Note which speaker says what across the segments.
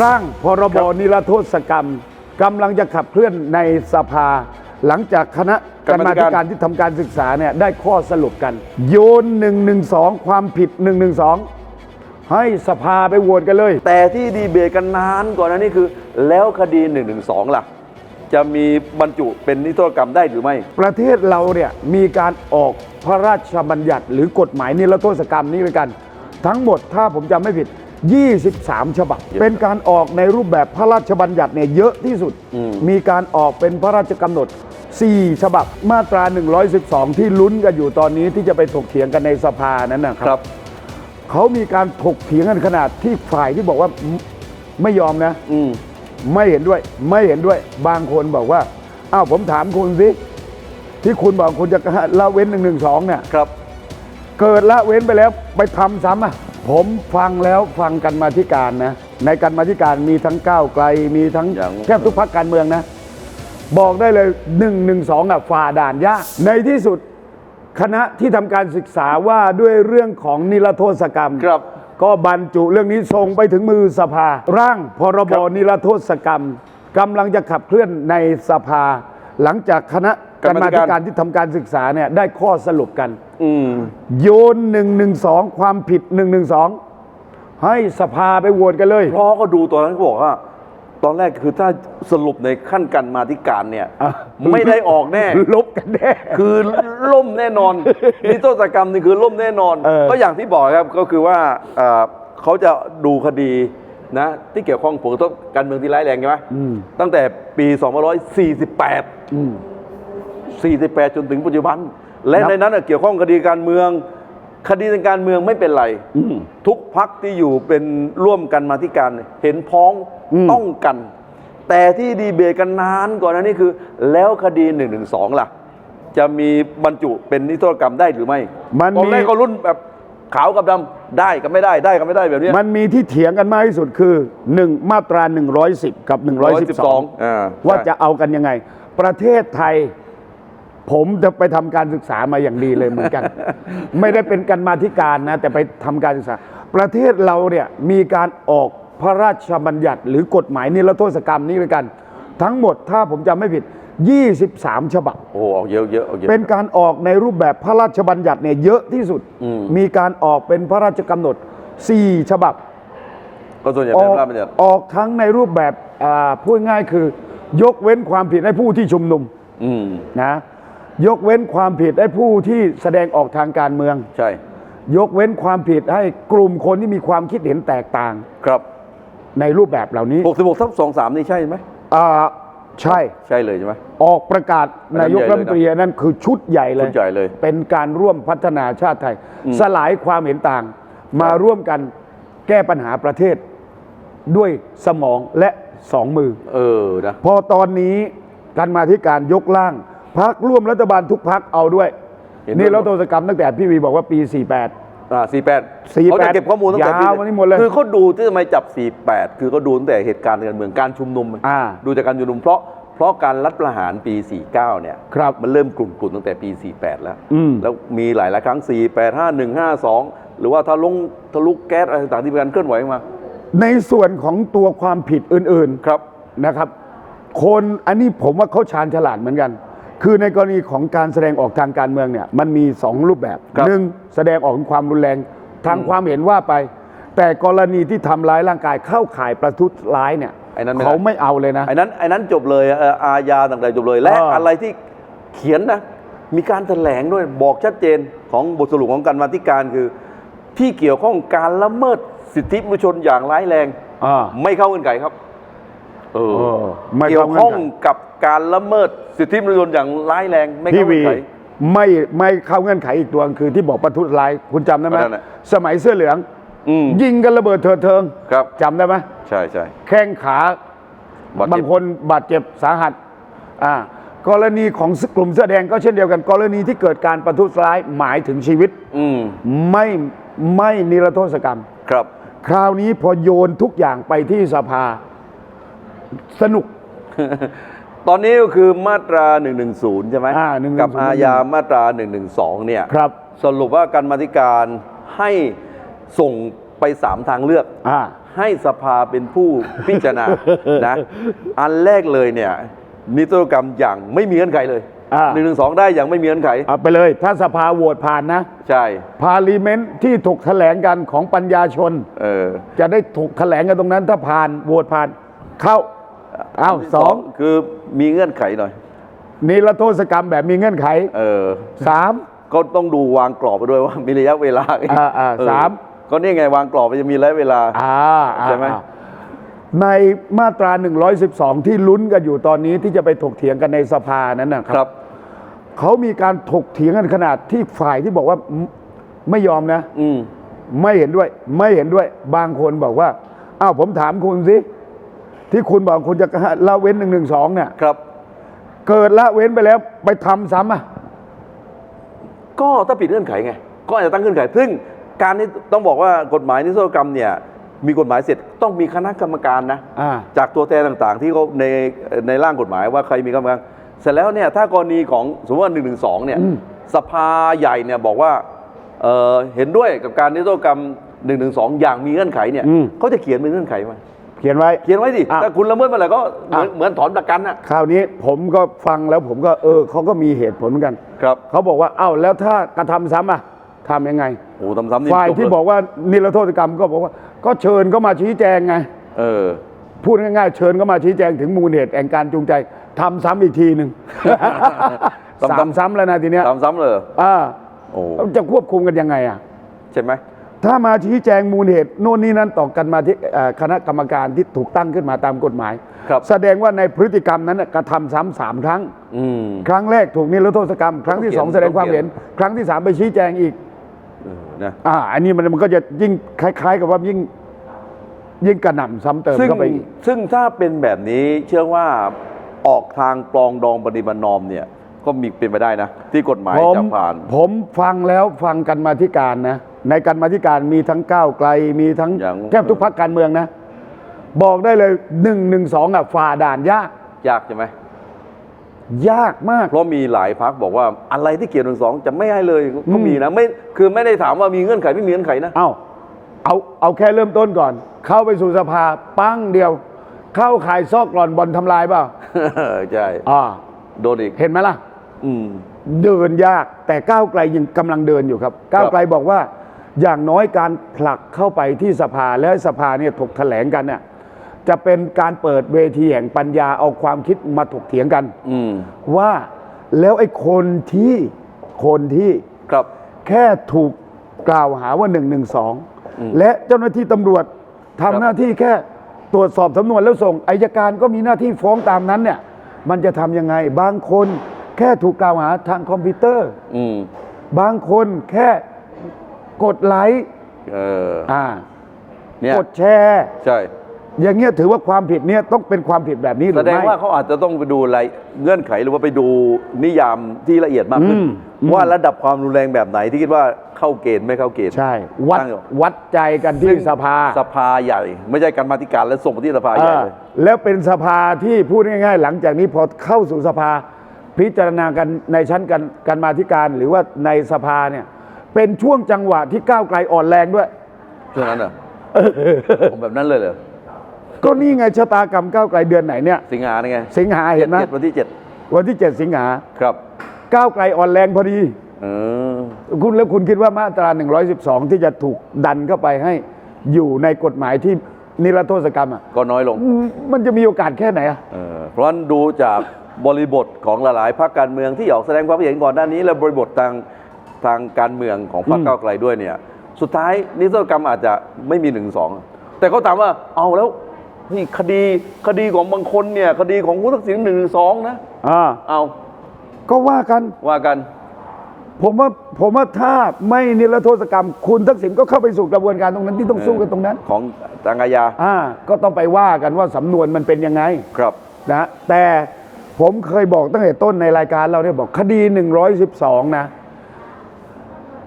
Speaker 1: ร่างพรบนิรโทษกรรมกำลังจะขับเคลื่อนในสภา หลังจากคณะกรรมาธิการที่ทำการศึกษาเนี่ยได้ข้อสรุปกัน โยน 112 ความผิด 112 ให้สภาไปโหวตกันเลย
Speaker 2: แต่ที่ดีเบตกันนานก่อนหนั้านนี่คือ แล้วคดี1นึล่ะ จะมีบรรจุเป็นนิรโทษกรรมได้หรือไม่
Speaker 1: ประเทศเราเนี่ยมีการออกพระราชบัญญัติ หรือกฎหมายนิรโทษกรรมนี้ด้วยกัน ทั้งหมดถ้าผมจำไม่ผิด 23 ฉบับ
Speaker 2: เยอะ
Speaker 1: เป็นการออกในรูปแบบพระราชบัญญัติเนี่ยเยอะที่สุด
Speaker 2: อืม
Speaker 1: มีการออกเป็นพระราชกำหนด 4 ฉบับ มาตรา 112 ที่ลุ้นกันอยู่ตอนนี้ที่จะไปถกเถียงกันในสภานั้นนะค
Speaker 2: ครับรับ
Speaker 1: เขามีการถกเถียงกันขนาดที่ฝ่ายที่บอกว่าไม่ไม่ยอมนะ
Speaker 2: อืม
Speaker 1: ไม่เห็นด้วย ไม่เห็นด้วย บางคนบอกว่า อ้าวผมถามคุณสิที่คุณบอกคุณจะละเว้นหนึ่งหนึ่งสองเนี่ย
Speaker 2: ครับ
Speaker 1: เกิดละเว้นไปแล้วไปทำซ้ำอะผมฟังแล้วฟังกันมาธิการนะ ในกันมาธิการมีทั้งก้าวไกล มีทั้ง
Speaker 2: อย่าง
Speaker 1: แทบทุกพักการเมืองนะ บอกได้เลย1นึอะฝ่าด่านยากในที่สุดคณะที่ทำการศึกษาว่าด้วยเรื่องของนิรโทษกรรม
Speaker 2: ครับ
Speaker 1: ก็บรรจุเรื่องนี้ส่งไปถึงมือสภา ร่างพรบ
Speaker 2: ครับ
Speaker 1: นิรโทษกรรมกำลังจะขับเคลื่อนในสภา หลังจากคณะ กรรมาธิการที่ทำการศึกษาเนี่ยได้ข้อสรุปกัน
Speaker 2: อืม
Speaker 1: โยน112ความผิด112ให้สภาไปโหวตกันเลย
Speaker 2: เพราะก็ดูตอนนั้นเขาบอกว่า ตอนแรกคือถ้าสรุปในขั้นการมาธิการเนี่ย
Speaker 1: อะ
Speaker 2: ไม่ได้ออกแน่
Speaker 1: ลบกันแน่
Speaker 2: คือล่มแน่นอนนิรโทษกรรมนี่คือล่มแน่นอน
Speaker 1: เออ
Speaker 2: ก็อย่างที่บอกครับก็คือว่าเอ่อเขาจะดูคดีนะที่เกี่ยวข้องผลกระทบการเมืองที่ร้ายแรงใช่ไหม
Speaker 1: อืม
Speaker 2: ตั้งแต่ปี 2548
Speaker 1: อืม
Speaker 2: 48 จนถึงปัจจุบัน และ
Speaker 1: นับ
Speaker 2: ในนั้นนะเกี่ยวข้องคดีการเมือง คดีทางการเมืองไม่เป็นไร
Speaker 1: อืม
Speaker 2: ทุกพักที่อยู่เป็นร่วมกันมาที่การเนี่ยเห็นพ้อง
Speaker 1: อืม
Speaker 2: ต้องกัน แต่ที่ดีเบตกันนานก่อนหนั้านนี่คือ แล้วคดี1นึล่ะ จะมีบรรจุเป็นนิรโทษกรรมได้หรือไม่
Speaker 1: มัน
Speaker 2: ตอน
Speaker 1: มี
Speaker 2: แรกก็รุ่นแบบขาวกับดำได้กับไม่ได้ได้กับไม่ได้แบบเนี้ย
Speaker 1: มันมีที่เถียงกันมากที่สุดคือ 1 มาตรา 110 กับ 112
Speaker 2: อ่า
Speaker 1: ว่า
Speaker 2: ใช่
Speaker 1: จะเอากันยังไง ประเทศไทย ผมจะไปทำการศึกษามาอย่างดีเลยเหมือนกัน ไม่ได้เป็นกันมาธิการนะ แต่ไปทำการศึกษา ประเทศเราเนี่ยมีการออกพระราชบัญญัติ หรือกฎหมายนิรโทษกรรมนี้ด้วยกัน ทั้งหมดถ้าผมจำไม่ผิด 23 ฉบับ
Speaker 2: โอ้โหเอาเยอะเยอะเอาเยอะ
Speaker 1: เป็นการออกในรูปแบบพระราชบัญญัติเนี่ยเยอะที่สุด
Speaker 2: อืม
Speaker 1: มีการออกเป็นพระราชกำหนด 4 ฉบับ
Speaker 2: ก็ส่วนใหญ่
Speaker 1: อ
Speaker 2: เป็น
Speaker 1: อก
Speaker 2: พระราชบัญญัติ
Speaker 1: ออกทั้งในรูปแบบอ่าพูดง่ายคือยกเว้นความผิดให้ผู้ที่ชุมนุม
Speaker 2: อืม
Speaker 1: นะ ยกเว้นความผิดให้ผู้ที่แสดงออกทางการเมือง
Speaker 2: ใช่
Speaker 1: ยกเว้นความผิดให้กลุ่มคนที่มีความคิดเห็นแตกต่าง
Speaker 2: ครับ
Speaker 1: ในรูปแบบเหล่านี้
Speaker 2: 66ทับ23 นี่ใช่ไหม
Speaker 1: อ่าใช่
Speaker 2: ใช่เลยใช่ไหม
Speaker 1: ออกประกาศ
Speaker 2: อันนั้น
Speaker 1: นายกรัฐมนตรี
Speaker 2: ใหญ่เลยนะ
Speaker 1: นั่นคือชุดใหญ่เลย
Speaker 2: ชุดใหญ่เลย
Speaker 1: เป็นการร่วมพัฒนาชาติไทย
Speaker 2: อืม
Speaker 1: สลายความเห็นต่าง มา
Speaker 2: ครับ
Speaker 1: ร่วมกันแก้ปัญหาประเทศด้วยสมองและสองมือ
Speaker 2: เออนะ
Speaker 1: พอตอนนี้การมาที่การยกร่าง พักร่วมรัฐบาลทุกพักเอาด้วย
Speaker 2: เห็นด้วย
Speaker 1: นี่รัฐโทษกรรมตั้งแต่พี่วีบอกว่าปี 48
Speaker 2: อ่า48
Speaker 1: 48
Speaker 2: เขาจะเก็บข้อมูลตั้งแต่ปี
Speaker 1: ยาวมานี่หมดเลย
Speaker 2: คือเขาดูที่ทำไมจับ 48 คือเขาดูตั้งแต่เหตุการณ์ทางการเมืองการชุมนุม
Speaker 1: อ่า
Speaker 2: ดูจากการชุมนุมเพราะเพราะการรัฐประหารปี 49 เนี่ย
Speaker 1: ครับ
Speaker 2: มันเริ่มกลุ่นๆตั้งแต่ปี 48 แล้ว
Speaker 1: อืม
Speaker 2: แล้วมีหลายหลายๆครั้ง 48 51 52 หรือว่าทะลุทะลุแก๊สอะไรต่างๆที่มีการเคลื่อนไหวออกมา
Speaker 1: ในส่วนของตัวความผิดอื่น
Speaker 2: ครับ
Speaker 1: ๆนะครับ คนอันนี้ผมว่าเขาชาญฉลาดเหมือนกัน คือในกรณีของการแสดงออกทางการเมืองเนี่ยมันมีสองรูปแบบ
Speaker 2: ครับ
Speaker 1: หนึ่งแสดงออกถึงความรุนแรงทางความเห็นว่าไป แต่กรณีที่ทำร้ายร่างกายเข้าข่ายประทุษร้ายเนี่ย
Speaker 2: ไอ้นั้นไม่ได้
Speaker 1: เขาไม่เอาเลยนะ
Speaker 2: ไอ้นั้นไอ้นั้นจบเลยเอ่ออาญาต่างๆจบเลย และ
Speaker 1: อ่า
Speaker 2: อะไรที่เขียนนะ มีการแถลงด้วยบอกชัดเจนของบทสรุปของการมาธิการคือ ที่เกี่ยวข้องการละเมิดสิทธิมนุษยชนอย่างร้ายแรง
Speaker 1: อ่า
Speaker 2: ไม่เข้าเงื่อนไขครับ เออ
Speaker 1: เออไม่
Speaker 2: เกี่ย
Speaker 1: เข้าวเงื่
Speaker 2: ข้
Speaker 1: อ
Speaker 2: อนง
Speaker 1: ไข
Speaker 2: กับการละเมิดสิทธิมนุษยชนอย่างร้ายแรงไม่
Speaker 1: พี่
Speaker 2: เข้าเงื่
Speaker 1: วี
Speaker 2: อนไข
Speaker 1: ไม่ไม่เข้าเงื่อนไขอีกตัวคือที่บอกประทุษร้ายคุณจำได้ไหม
Speaker 2: นั่นแหละ
Speaker 1: สมัยเสื้อเหลือง
Speaker 2: อืม
Speaker 1: ยิงกันระเบิดเถิดเทิง
Speaker 2: ครับ
Speaker 1: จำได้ไหม
Speaker 2: ใช่ใช่
Speaker 1: แข้งขา
Speaker 2: บาดเจ็บ
Speaker 1: บางคนบาดเจ็บสาหัสอ่ากรณีของกลุ่มเสื้อแดงก็เช่นเดียวกัน กรณีที่เกิดการประทุษร้ายหมายถึงชีวิต
Speaker 2: อืม
Speaker 1: ไม่ไม่นิรโทษกรรม
Speaker 2: ครับ
Speaker 1: คราวนี้พอโยนทุกอย่างไปที่สภา สนุก
Speaker 2: ตอนนี้ก็คือมาตรา 110 ใช่ไหม
Speaker 1: อ่า110
Speaker 2: กับอาญามาตรา 112 เนี่ย
Speaker 1: ครับ
Speaker 2: สรุปว่าการมาธิการให้ส่งไป 3 ทางเลือก
Speaker 1: อ่า
Speaker 2: ให้สภาเป็นผู้พิจารณา นะ อันแรกเลยเนี่ยนิติกรรมอย่างไม่มีเงื่อนไขเลย
Speaker 1: อ่า
Speaker 2: หนึ่งหนึ่งสองได้อย่างไม่มีเงื่อนไข
Speaker 1: เอาไปเลย ถ้าสภาโหวตผ่านนะ
Speaker 2: ใช่
Speaker 1: พาลีเมนต์ที่ถกแถลงกันของปัญญาชน
Speaker 2: เออ
Speaker 1: จะได้ถกแถลงกันตรงนั้นถ้าผ่านโหวตผ่าน เข้า อ้าวสอง
Speaker 2: คือมีเงื่อนไขหน่อย
Speaker 1: นิรโทษกรรมแบบมีเงื่อนไข
Speaker 2: เออ
Speaker 1: สาม
Speaker 2: ก็ต้องดูวางกรอบไปด้วยว่ามีระยะเวลา
Speaker 1: อ่าอ่า
Speaker 2: เออ
Speaker 1: สาม
Speaker 2: ก็นี่ไงวางกรอบมันจะมีระยะเวลา
Speaker 1: อ่าอ่า
Speaker 2: ใช่ไหม
Speaker 1: อ่าในมาตรา 112 ที่ลุ้นกันอยู่ตอนนี้ที่จะไปถกเถียงกันในสภานั้นนะค
Speaker 2: ค
Speaker 1: รั
Speaker 2: รับบ
Speaker 1: เขามีการถกเถียงกันขนาดที่ฝ่ายที่บอกว่าไม่ไม่ยอมนะ
Speaker 2: อืม
Speaker 1: ไม่เห็นด้วย ไม่เห็นด้วย บางคนบอกว่าอ้าวผมถามคุณสิ ที่คุณบอกคุณจะละเว้นหนึ่งหนึ่งสองเนี่ย
Speaker 2: ครับ
Speaker 1: เกิดละเว้นไปแล้วไปทำซ้ำอะ
Speaker 2: ก็ถ้าผิดเงื่อนไขไง ก็อาจจะตั้งเงื่อนไข ซึ่งการนี้ต้องบอกว่ากฎหมายนิรโทษกรรมเนี่ย มีกฎหมายเสร็จต้องมีคณะกรรมการนะ
Speaker 1: อ่า
Speaker 2: จากตัวแทนต่างๆ ที่เขาในในร่างกฎหมายว่าใครมีกรรมการ เสร็จแล้วเนี่ยถ้ากรณีของสมมติว่า1นึเนี่ย
Speaker 1: อืม
Speaker 2: สภาใหญ่เนี่ยบอกว่าเอ่อเห็นด้วยกับการนิรโทษกรรม1นึอย่างมีเงื่อนไขเนี่ยเขาจะเขียนเป็นเงื่อนไขไหม
Speaker 1: เขียนไว้
Speaker 2: เขียนไว้ดิ
Speaker 1: อะ
Speaker 2: ถ้าคุณละเมิดเมื่อไหร่ก็เหมือน
Speaker 1: อะ
Speaker 2: เหมือนถอนประกันน่ะ
Speaker 1: คราวนี้ผมก็ฟังแล้วผมก็เออเขาก็มีเหตุผลเหมือนกัน
Speaker 2: ครับ
Speaker 1: เขาบอกว่าเอ้าแล้วถ้ากระทำซ้ำอะทำยังไง
Speaker 2: โอ้ทำซ้ำนี่
Speaker 1: ฝ่าย
Speaker 2: จบ
Speaker 1: ที่
Speaker 2: เล
Speaker 1: บอกว่านิรโทษกรรมก็บอกว่า ก็เชิญเขามาชี้แจงไง
Speaker 2: เออ
Speaker 1: พูดง่ายๆ เชิญเขามาชี้แจงถึงมูลเหตุแห่งการจูงใจทำซ้ำอีกทีหนึ่ง
Speaker 2: ซ้ำๆ
Speaker 1: สามซ้ำแล้วนะทีเนี้ย
Speaker 2: ทำซ้ำเลยเหรอ
Speaker 1: อ่า
Speaker 2: โอ้
Speaker 1: จะควบคุมกันยังไงอะ
Speaker 2: ใช่ไหม
Speaker 1: ถ้ามาชี้แจงมูลเหตุโน่นนี่นั้นต่อกันมาที่เอ่อคณะกรรมการที่ถูกตั้งขึ้นมาตามกฎหมาย
Speaker 2: ครับ
Speaker 1: แสดงว่าในพฤติกรรมนั้นน่ะกระทำซ้ำสามครั้ง
Speaker 2: อืม
Speaker 1: ครั้งแรกถูกนิรโทษกรรม ครั้งที่สอง
Speaker 2: ต้องเขียน
Speaker 1: แสดงความ
Speaker 2: ต้องเขี
Speaker 1: เห็
Speaker 2: ย
Speaker 1: น
Speaker 2: น
Speaker 1: ครั้งที่สามไปชี้แจงอีก
Speaker 2: เออนะ
Speaker 1: อ่าอันนี้มันมันก็จะยิ่งคล้าย ๆ กับว่ายิ่งยิ่งกระหน่ำซ้ำเติม
Speaker 2: ซึ่ง
Speaker 1: เข้าไปอีก
Speaker 2: ซึ่งถ้าเป็นแบบนี้เชื่อว่าออกทางปลองดองปฏิบัตินอมเนี่ย ก็มีเป็นไปได้นะ ที่กฎหมาย
Speaker 1: ผม
Speaker 2: จะผ่าน
Speaker 1: ผมฟังแล้วฟังกันมาธิการนะ ในกันมาธิการมีทั้งก้าวไกลมีทั้ง
Speaker 2: อย่าง
Speaker 1: แทบทุกพักการเมืองนะ บอกได้เลยหนึ่งหนึ่งสองอะฝ่าด่านยาก
Speaker 2: ยากใช่ไหม
Speaker 1: ยากมาก
Speaker 2: เพราะมีหลายพักบอกว่าอะไรที่เกี่ยวหนึ่งสองจะไม่ให้เลยก็
Speaker 1: อืม
Speaker 2: มีนะไม่คือไม่ได้ถามว่ามีเงื่อนไขไม่มีเงื่อนไขนะ
Speaker 1: เอ้าเอาเอาแค่เริ่มต้นก่อน เข้าไปสู่สภาปั้งเดียว เข้าขายซอกกร่อนบอลทำลายเปล่า
Speaker 2: ใช่
Speaker 1: อ่า
Speaker 2: โดนอีก
Speaker 1: เห็นไหมล่ะ
Speaker 2: อืม
Speaker 1: เดินยากแต่ก้าวไกลยังกำลังเดินอยู่ครับ ก้าวไกลบอกว่า อย่างน้อยการผลักเข้าไปที่สภาและให้สภาเนี่ยถกแถลงกันเนี่ยจะเป็นการเปิดเวทีแห่งปัญญาเอาความคิดมาถกเถียงกัน
Speaker 2: อืม
Speaker 1: ว่าแล้วไอ้คนที่คนที่
Speaker 2: ครับ
Speaker 1: แค่ถูกกล่าวหาว่า1นึ
Speaker 2: อืม
Speaker 1: และเจ้าหน้าที่ตำรวจ
Speaker 2: ครับ
Speaker 1: ทำหน้าที่แค่ตรวจสอบสำนวนแล้วส่งอายการก็มีหน้าที่ฟ้องตามนั้นเนี่ย มันจะทำยังไง บางคนแค่ถูกกล่าวหาทางคอมพิวเตอร์
Speaker 2: อืม
Speaker 1: บางคนแค่ กดไลค์
Speaker 2: เออ
Speaker 1: อ่า
Speaker 2: เนี่ย
Speaker 1: กดแชร์
Speaker 2: ใช่
Speaker 1: อย่างเงี้ยถือว่าความผิดเนี่ยต้องเป็นความผิดแบบนี้หรื
Speaker 2: แส
Speaker 1: อ
Speaker 2: ดง
Speaker 1: ไม่
Speaker 2: ว่าเขาอาจจะต้องไปดูรายเงื่อนไขหรือว่าไปดูนิยามที่ละเอียดมากขึ้น
Speaker 1: อืมอืม
Speaker 2: ว่าระดับความรุนแรงแบบไหนที่คิดว่าเข้าเกณฑ์ไม่เข้าเกณฑ์
Speaker 1: ใช่ วัด
Speaker 2: ตั้งอยู่
Speaker 1: วัดใจกันที่สภา
Speaker 2: สภาใหญ่ ไม่ใช่การมาธิการแล้วส่งไปที่สภาใหญ่เลย
Speaker 1: เออแล้วเป็นสภาที่พูดง่ายๆ หลังจากนี้พอเข้าสู่สภา พิจารณากันในชั้นกันการมาธิการหรือว่าในสภาเนี่ย เป็นช่วงจังหวะที่ก้าวไกลอ่อนแรงด้วย
Speaker 2: ช่วงนั้นเหรอผมแบบนั้นเลยเหรอ
Speaker 1: ก็นี่ไงชะตากรรมก้าวไกลเดือนไหนเนี่ย
Speaker 2: สิงหาเนี่ยไง
Speaker 1: สิงหาเห็นไหม
Speaker 2: จ็ดวันที่เจ็ด
Speaker 1: วันที่7สิงหา
Speaker 2: ครับ
Speaker 1: ก้าวไกลอ่อนแรงพอดี
Speaker 2: เออ
Speaker 1: คุณแล้วคุณคิดว่ามาตรา 112 ที่จะถูกดันเข้าไปให้อยู่ในกฎหมายที่นิรโทษกรรมอะ
Speaker 2: ก็น้อยลง
Speaker 1: อืมมันจะมีโอกาสแค่ไหนอะ
Speaker 2: เออเพราะฉะนั้นดูจากบริบทของหลายๆพรรคการเมืองที่ออกแสดงความคิดเห็นก่อนหน้านี้ และบริบททาง ทางการเมืองของพรรค
Speaker 1: อืม
Speaker 2: ก้าวไกลด้วยเนี่ย สุดท้ายนิรโทษกรรมอาจจะไม่มีหนึ่งสองแต่เขาถามว่าเอาแล้วนี่คดีคดีของบางคนเนี่ย คดีของคุณทักษิณหนึ่งสองนะ
Speaker 1: อ่า
Speaker 2: เอา
Speaker 1: ก็ว่ากัน
Speaker 2: ว่ากัน
Speaker 1: ผมว่าผมว่าถ้าไม่นิรโทษกรรม คุณทักษิณก็เข้าไปสู่กระบวนการตรงนั้นที่ต้องสู้กันตรงนั้น
Speaker 2: ของทางอาญา
Speaker 1: อ่า ก็ต้องไปว่ากันว่าสำนวนมันเป็นยังไง
Speaker 2: ครับ
Speaker 1: นะแต่ผมเคยบอกตั้งแต่ต้นในรายการเราเนี่ยบอกคดี 112 นะ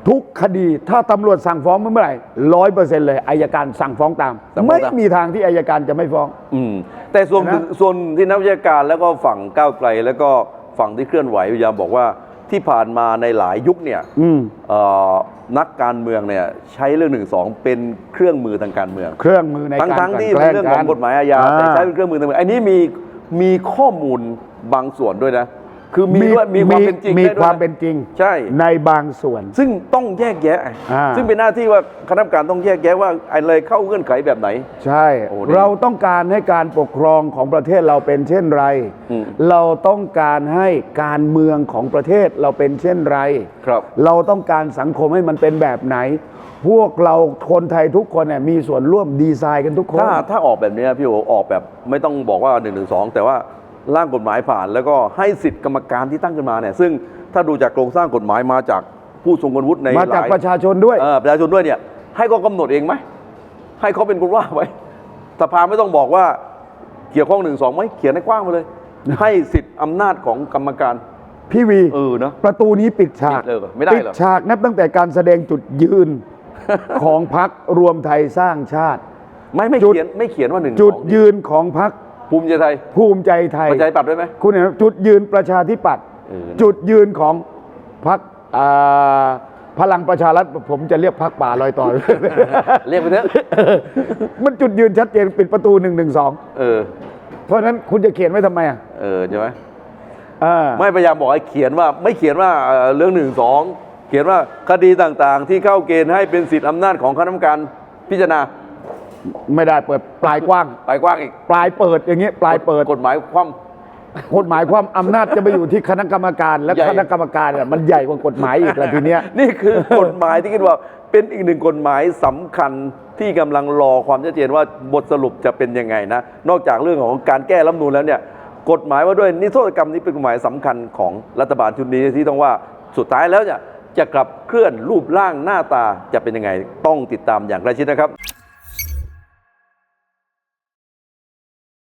Speaker 1: ทุกคดีถ้าตำรวจสั่งฟ้องเมื่อไหร่ร้อยเปอร์เซ็นต์เลยอายการสั่งฟ้องตาม
Speaker 2: สั่งฟ้อง
Speaker 1: ไม่
Speaker 2: ตาม
Speaker 1: มีทางที่อายการจะไม่ฟ้อง
Speaker 2: อืมแต่ส่วน
Speaker 1: นะ
Speaker 2: ส่วนที่นักวิชาการแล้วก็ฝั่งก้าวไกลแล้วก็ฝั่งที่เคลื่อนไหวพยายามบอกว่าที่ผ่านมาในหลายยุคเนี่ย
Speaker 1: อืม
Speaker 2: เอ่อนักการเมืองเนี่ยใช้เรื่องหนึ่งสองเป็นเครื่องมือทางการเมือง
Speaker 1: เครื่องมือใน
Speaker 2: ทั้ง
Speaker 1: การ
Speaker 2: ทั้งที่
Speaker 1: ก
Speaker 2: เป็น
Speaker 1: ลั่น
Speaker 2: เรื่อง
Speaker 1: แก
Speaker 2: ข
Speaker 1: ล้
Speaker 2: องกฎหมายอาญาแต่ใช้เป็นเครื่องมือทางการเมืองอันนี้มีมีข้อมูลบางส่วนด้วยนะ คือมีด้วยมีความเป็นจริง
Speaker 1: มี
Speaker 2: ได้ด้วย
Speaker 1: ความ
Speaker 2: นะ
Speaker 1: เป็นจริง
Speaker 2: ใช่
Speaker 1: ในบางส่วน
Speaker 2: ซึ่งต้องแยกแยะ
Speaker 1: อ่า
Speaker 2: ซึ่งเป็นหน้าที่ว่าคณะกรรมการต้องแยกแยะว่าอะไรเข้าเงื่อนไขแบบไหน
Speaker 1: ใช่
Speaker 2: โอ้นี่
Speaker 1: เราต้องการให้การปกครองของประเทศเราเป็นเช่นไร
Speaker 2: อืม
Speaker 1: เราต้องการให้การเมืองของประเทศเราเป็นเช่นไร
Speaker 2: ครับ
Speaker 1: เราต้องการสังคมให้มันเป็นแบบไหน พวกเราคนไทยทุกคนเนี่ยมีส่วนร่วมดีไซน์กันทุกคน
Speaker 2: ถ้าถ้าออกแบบนี้พี่โอออกแบบไม่ต้องบอกว่า1นึแต่ว่า ร่างกฎหมายผ่าน แล้วก็ให้สิทธิ์กรรมการที่ตั้งขึ้นมาเนี่ยซึ่งถ้าดูจากโครงสร้างกฎหมายมาจากผู้ทรงคุณวุฒิใน
Speaker 1: มาจาก
Speaker 2: หลย
Speaker 1: ประชาชนด้วย
Speaker 2: เออประชาชนด้วยเนี่ยให้เขากำหนดเองไหมให้เขาเป็นคนว่าไว้สภาไม่ต้องบอกว่าเกี่ยวข้องหนึ่งสองไหมเขียนให้กว้างไปเลย ให้สิทธิ์อำนาจของกรรมการ
Speaker 1: พี่วี
Speaker 2: เออนะ
Speaker 1: ประตูนี้ปิดฉาก
Speaker 2: ปิดเลยเหรอไม่ได้
Speaker 1: ปิด
Speaker 2: เหรอ
Speaker 1: ฉากนับตั้งแต่การแสดงจุดยืน ของพักรวมไทยสร้างชาติ
Speaker 2: ไม่ไม่
Speaker 1: จุด
Speaker 2: เขียนไม่เขียนว่าหนึ่ง
Speaker 1: จุด
Speaker 2: สอง
Speaker 1: ยืนของพัก
Speaker 2: ภูมิใจไทย
Speaker 1: ภูมิใจไทย
Speaker 2: ประชาธิปัตย์ด้วยไหม
Speaker 1: คุณเห็นไหมจุดยืนประชาธิปัตย์
Speaker 2: เออ
Speaker 1: จุดยืนของพักพลังประชารัฐผมจะเรียกพักป่าลอยต่อ
Speaker 2: เรียกไปเถอะ
Speaker 1: มันจุดยืนชัดเจนปิดประตูหนึ่งหนึ่งสอง
Speaker 2: เออ
Speaker 1: เพราะฉะนั้นคุณจะเขียนไว้ทำไมอะ
Speaker 2: เออใช่ไหม
Speaker 1: อ่า
Speaker 2: ไม่พยายามบอกให้เขียนว่า ไม่เขียนว่าเอ่อเรื่องหนึ่งสองเขียนว่าคดีต่างๆ ที่เข้าเกณฑ์ให้เป็นสิทธิอำนาจของคณะกรรมการพิจารณา
Speaker 1: ไม่ได้เปิดปลายกว้าง
Speaker 2: ไปกว้างอีก
Speaker 1: ปลายเปิดอย่างเงี้ยปลายเปิด
Speaker 2: กฎหมายคว่
Speaker 1: กฎหมายความอำนาจจะไปอยู่ที่คณะกรรมการและ
Speaker 2: ใหญ่
Speaker 1: คณะกรรมการเนี่ยมันใหญ่กว่ากฎหมายอีกแล้วทีเนี้ยำ
Speaker 2: นี่คือกฎหมายที่คิดว่าเป็นอีกหนึ่งกฎหมายสำคัญที่กำลังรอความชัดเจนว่าบทสรุปจะเป็นยังไงนะ นอกจากเรื่องของการแก้รัฐธรรมนูลแล้วเนี่ยกฎหมายว่าด้วยนิรโทษกรรมนี้เป็นกฎหมายสำคัญของรัฐบาลชุดนี้ที่ต้องว่าสุดท้ายแล้วเนี่ยจะกลับเคลื่อนรูปร่างหน้าตาจะเป็นยังไง ต้องติดตามอย่างใกล้ชิดนะครับ